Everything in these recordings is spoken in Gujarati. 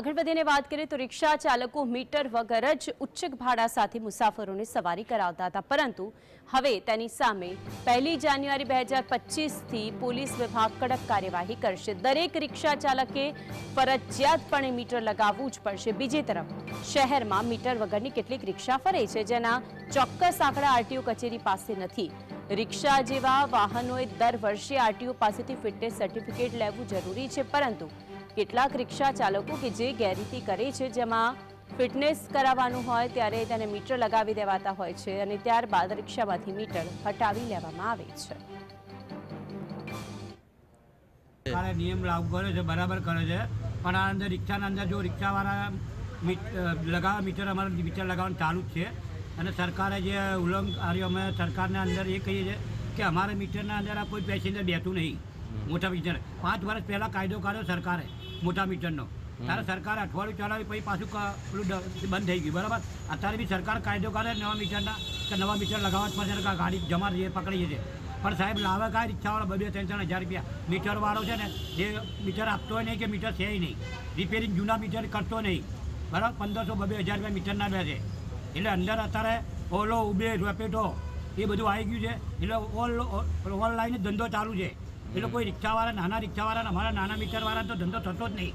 આગળ વધીને વાત કરીએ તો રિક્ષા ચાલકો મીટર વગર જ ઉચ્ચક ભાડા સાથે મુસાફરોને સવારી કરાવતા હતા. પરંતુ હવે તેની સામે પહેલી જાન્યુઆરી બે હજાર પચીસથી પોલીસ વિભાગ કડક કાર્યવાહી કરશે. દરેક રિક્ષા ચાલકે ફરજિયાતપણે મીટર લગાવવું જ પડશે. બીજી તરફ, શહેરમાં મીટર વગરની કેટલીક રિક્ષા ફરે છે જેના ચોક્કસ આંકડા આરટીઓ કચેરી પાસે નથી. રિક્ષા જેવા વાહનોએ દર વર્ષે આરટીઓ પાસેથી ફિટનેસ સર્ટિફિકેટ લેવું જરૂરી છે. પરંતુ કેટલાક રિક્ષા ચાલકો કે જે ગેરરીતિ કરે છે, જેમાં ફિટનેસ કરાવવાનું હોય ત્યારે તેને મીટર લગાવી દેવાતા હોય છે અને ત્યારબાદ રિક્ષામાંથી મીટર હટાવી લેવામાં આવે છે. સરકારે નિયમ લાગુ કર્યો છે, બરાબર કર્યો છે. પણ આ અંદર રિક્ષાના અંદર જો રિક્ષાવાળા લગાવવા મીટર અમારે મીટર લગાવવાનું ચાલુ જ છે. અને સરકારે જે ઉલ્લંઘ કર્યું અમે સરકારને અંદર એ કહીએ છીએ કે અમારા મીટરના અંદર આ કોઈ પેસેન્જર બેઠું નહીં. મોટા મીટર પાંચ વર્ષ પહેલાં કાયદો કાઢ્યો સરકારે, મોટા મીટરનો ત્યારે સરકારે અઠવાડિયું ચલાવી, પછી પાછું પેલું બંધ થઈ ગયું. બરાબર? અત્યારે બી સરકાર કાયદો કાઢે નવા મીટરના કે નવા મીટર લગાવવા જ પડશે ગાડી જમા રહીએ પકડીએ છે પણ સાહેબ લાવે કાંઈ રિક્ષાવાળા બે બે ત્રણ ત્રણ હજાર રૂપિયા. મીટરવાળો છે ને, જે મીટર આપતો નહીં કે મીટર છે નહીં. રિપેરિંગ જૂના મીટર કરતો નહીં. બરાબર? પંદરસો બે હજાર રૂપિયા મીટરના બે છે. એટલે અંદર અત્યારે ઓલો, ઉબેર, રેપેટો, એ બધું આવી ગયું છે. એટલે ઓલ ઓનલાઈન ધંધો ચાલુ છે. એટલે કોઈ રિક્ષાવાળા નાના રિક્ષાવાળા ને અમારા નાના મીટરવાળા તો ધંધો થતો જ નહીં.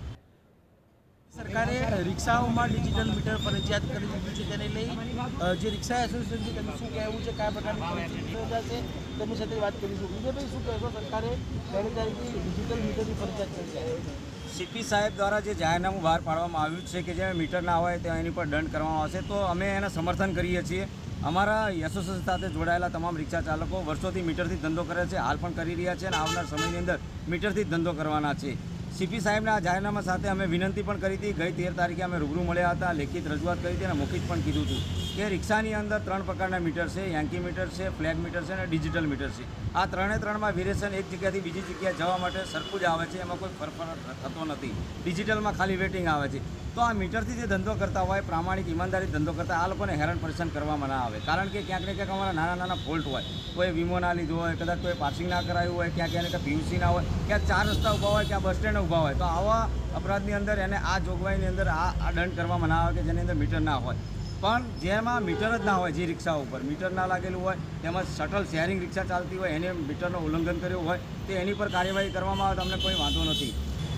સરકારે રિક્ષાઓમાં ડિજિટલ મીટર ફરજિયાત કરી દીધું છે તેને લઈ. જે રિક્ષા એસોસિએશન છે તેનું શું કહેવું છે કયા પ્રકારની સર્જાશે તેમની સાથે વાત કરીશું. વિજયભાઈ શું કહેશો સરકારે? પહેલી તારીખથી ડિજિટલ મીટરની ફરજિયાત કરી છે. સીપી સાહેબ દ્વારા જે જાહેરનામું બહાર પાડવામાં આવ્યું છે કે જે મીટર ના હોય તો એની પર દંડ કરવામાં આવશે તો અમે એને સમર્થન કરીએ છીએ. અમારા એસોસિએશન સાથે જોડાયેલા તમામ રિક્ષા ચાલકો વર્ષોથી મીટરથી ધંધો કરે છે, હાલ પણ કરી રહ્યા છે અને આવનાર સમયની અંદર મીટરથી ધંધો કરવાના છે. સીપી સાહેબના જાહેરનામા સાથે અમે વિનંતી પણ કરી હતી. ગઈ તેર તારીખે અમે રૂબરૂ મળ્યા હતા, લેખિત રજૂઆત કરી હતી અને મૌખિક પણ કીધું હતું. કે રિક્ષાની અંદર ત્રણ પ્રકારના મીટર છે, યાંકી મીટર છે, ફ્લેગ મીટર છે અને ડિજિટલ મીટર છે. આ ત્રણે ત્રણમાં વેરિએશન એક જગ્યાથી બીજી જગ્યાએ જવા માટે સરખું જ આવે છે, એમાં કોઈ ફરફર થતો નથી. ડિજિટલમાં ખાલી વેટિંગ આવે છે. તો આ મીટરથી જે ધંધો કરતા હોય, પ્રામાણિક ઈમાનદારી ધંધો કરતા, આ લોકોને હેરાન પરેશાન કરવામાં ના આવે. કારણ કે ક્યાંક ને ક્યાંક અમારા નાના નાના ફોલ્ટ હોય. કોઈ વીમો ના લીધો હોય, કદાચ કોઈ પાસિંગ ના કરાયું હોય, ક્યાંક એને ક્યાંક પીયુસી ના હોય, ક્યાંક ચાર રસ્તા ઊભા હોય ક્યાં બસ સ્ટેન્ડ ઊભા હોય. તો આવા અપરાધની અંદર એને આ જોગવાઈની અંદર આ દંડ કરવામાં ના આવે કે જેની અંદર મીટર ના હોય. પણ જેમાં મીટર જ ના હોય જે રિક્ષા ઉપર. મીટર ના લાગેલું હોય તેમાં શટલ શેરિંગ રિક્ષા ચાલતી હોય, એને મીટરનું ઉલ્લંઘન કર્યું હોય, તો એની પર કાર્યવાહી કરવામાં આવે તો અમને કોઈ વાંધો નથી.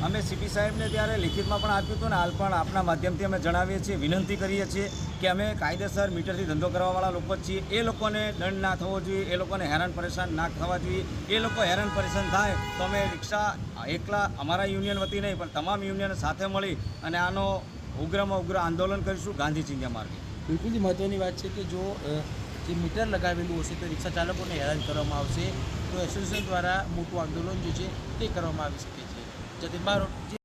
અમે સીપી સાહેબને ત્યારે લિખિતમાં પણ આપ્યું હતું ને, હાલ પણ આપના માધ્યમથી અમે જણાવીએ છીએ, વિનંતી કરીએ છીએ કે અમે કાયદેસર મીટરથી ધંધો કરવાવાળા લોકો જ છીએ. એ લોકોને દંડ ના થવો જોઈએ, એ લોકોને હેરાન પરેશાન ના થવા જોઈએ. એ લોકો હેરાન પરેશાન થાય તો અમે રિક્ષા એકલા અમારા યુનિયન વતી નહીં, પણ તમામ યુનિયન સાથે મળી અને આનો ઉગ્રમાં ઉગ્ર આંદોલન કરીશું ગાંધી ચિંધ્યા માર્ગે. બિલકુલથી મહત્ત્વની વાત છે કે જો જે મીટર લગાવેલું હશે તો રિક્ષા ચાલકોને હેરાન કરવામાં આવશે. તો એસોસિએશન દ્વારા મોટું આંદોલન જે છે તે કરવામાં આવી શકે છે. જેથી બારોટ